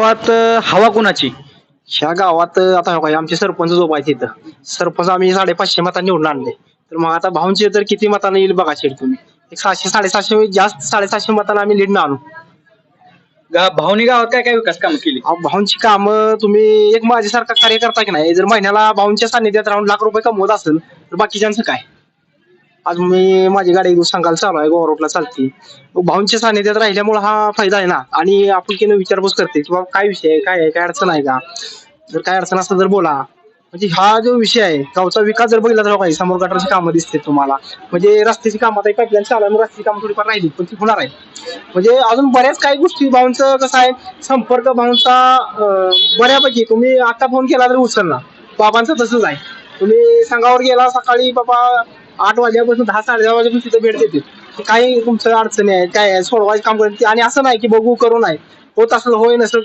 गावात हवा कुणाची? ह्या गावात आता हो काय आमचे सरपंच जो आहे तिथं सरपंच आम्ही साडेपाचशे मतांनी निवडून आणले. तर मग आता भाऊंचे तर किती मतांना येईल बघा शेड तुम्ही? एक सहाशे साडेसातशे जास्त साडेसातशे मतांना आम्ही लीड आणू. गा- भाऊनी गावात काय काय विकास काम केली? अहो, भाऊंची कामं तुम्ही एक माझ्यासारखा कार्य करता की नाही? जर महिन्याला भाऊंच्या सानिध्यात राहून लाख रुपये कमवत असेल तर बाकीच्यांचं काय? आज मी माझी गाडी सांगायला चालू आहे गोवा रोडला चालते. भाऊंच्या सानिध्यात राहिल्यामुळे हा फायदा आहे ना. आणि आपण आपुलकीनं विचारपूस करते की बाबा काय विषय आहे काय आहे काय अडचण आहे का? जर काय अडचण असलं तर बोला. म्हणजे हा जो विषय आहे गावचा विकास जर बघितला तर काही समोर गटारची कामं दिसते तुम्हाला. म्हणजे रस्त्याची कामं आता पाईपलाईन चालू आहे मग रस्त्याची कामं थोडीफार राहिली पण ती होणार आहे म्हणजे अजून बऱ्याच काही गोष्टी भाऊंचं कसं आहे संपर्क भाऊंचा बऱ्यापैकी तुम्ही आता फोन केला तरी उचलला बाबांचं तसंच आहे. तुम्ही संघावर गेला सकाळी बाबा आठ वाजल्यापासून दहा साडे दहा वाजेपासून तिथे भेट देते काही तुमचं अडचणी आहे काय आहे सोडवायचं काम करते आणि असं नाही की बघू करू नाही. होत असलं होय नसेल तर